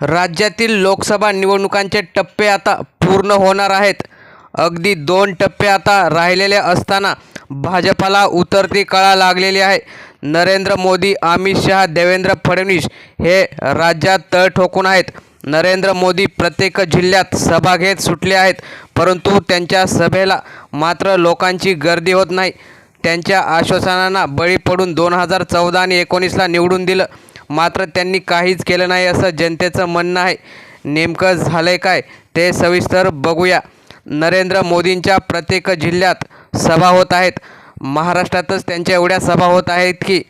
राज्यातील लोकसभा निवडणुकांचे टप्पे आता पूर्ण होणार आहेत. अगदी दोन टप्पे आता राहिलेले असताना भाजपाला उतरती कळा लागलेली आहे. नरेंद्र मोदी अमित शहा देवेंद्र फडणवीस हे राज्यात तळ ठोकून आहेत. नरेंद्र मोदी प्रत्येक जिल्ह्यात सभा घेत सुटले आहेत परंतु त्यांच्या सभेला मात्र लोकांची गर्दी होत नाही. त्यांच्या आश्वासनांना बळी पडून दोन हजार चौदा आणि एकोणीसला निवडून दिलं. मात्र त्यांनी काहीच केलं नाही असं जनतेचं म्हणणं आहे. नेमकं झालंय काय ते सविस्तर बघूया. नरेंद्र मोदींच्या प्रत्येक जिल्ह्यात सभा होत आहेत. महाराष्ट्रातच त्यांच्या एवढ्या सभा होत आहेत की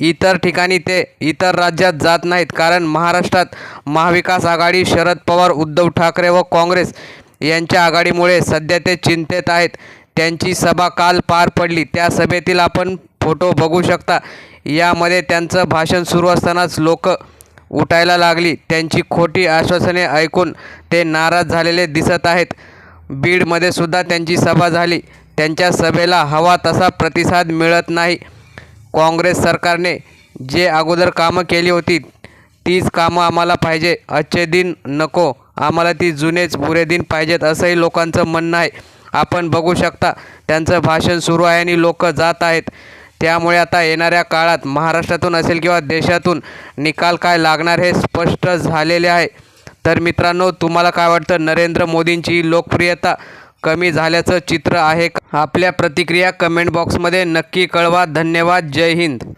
इतर ठिकाणी ते इतर राज्यात जात नाहीत. कारण महाराष्ट्रात महाविकास आघाडी शरद पवार उद्धव ठाकरे व काँग्रेस यांच्या आघाडीमुळे सध्या ते चिंतेत आहेत. त्यांची सभा काल पार पडली. त्या सभेतील आपण फोटो बघू शकता. यामध्ये त्यांचं भाषण सुरू असतानाच लोक उठायला लागली. त्यांची खोटी आश्वासने ऐकून ते नाराज झालेले दिसत आहेत. बीडमध्ये सुद्धा त्यांची सभा झाली. त्यांच्या सभेला हवा तसा प्रतिसाद मिळत नाही. काँग्रेस सरकारने जे अगोदर कामं केली होती तीच कामं आम्हाला पाहिजे. आजचे दिन नको. आम्हाला ती जुनेच बुरे दिन पाहिजेत असंही लोकांचं म्हणणं आहे. आपण बघू शकता त्यांचं भाषण सुरू आहे आणि लोक जात आहेत. त्यामुळे आता येणाऱ्या काळात महाराष्ट्रातून असेल किंवा देशातून निकाल काय लागणार हे स्पष्ट झालेले आहे. तर मित्रांनो तुम्हाला काय वाटतं? नरेंद्र मोदींची लोकप्रियता कमी झाल्याचं चित्र आहे आपल्या प्रतिक्रिया कमेंट बॉक्समध्ये नक्की कळवा. धन्यवाद. जय हिंद.